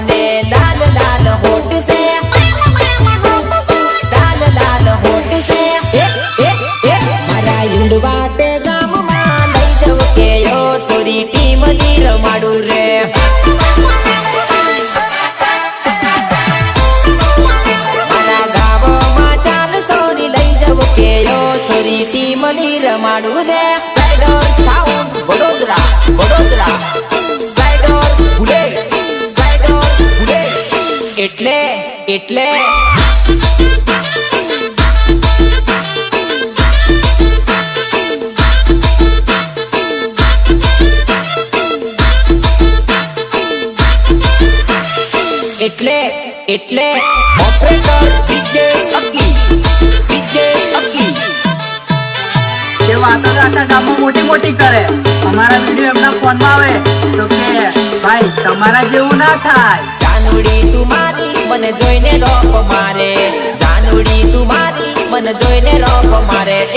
ને લાલ લાલ ગામમાં લઈ જવ કે યો સોરી ટીમ રમાડું રે. સોરી એટલે એટલે. એટલે એટલે. ઓપરેટર ડીજે અકી ડીજે અકી એ વાતો તો આખા ગામમાં મોટી મોટી કરે. અમારા વીડિયો એમના ફોનમાં આવે. તો કે, ભાઈ, તમારા જેવું ના થાય. તું મને જોઈને રોપ મારે. જાનુડી તું મારી, મને જોઈને રોપ મારે.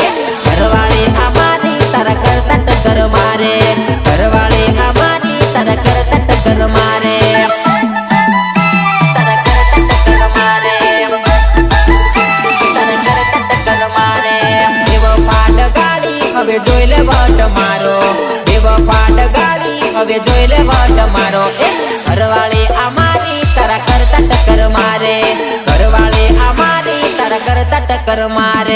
ઘરવાળી આ મારી, તારા કરતા ટક્કર મારે. ઘરવાળી આ મારી, તારા કરતા ટક્કર મારે. હવે જોઈ લે વટ મારો. દેવ પાટ ગાડી, હવે જોઈ લે વટ મારો. ઘરવાળી આ કરતા ટક્કર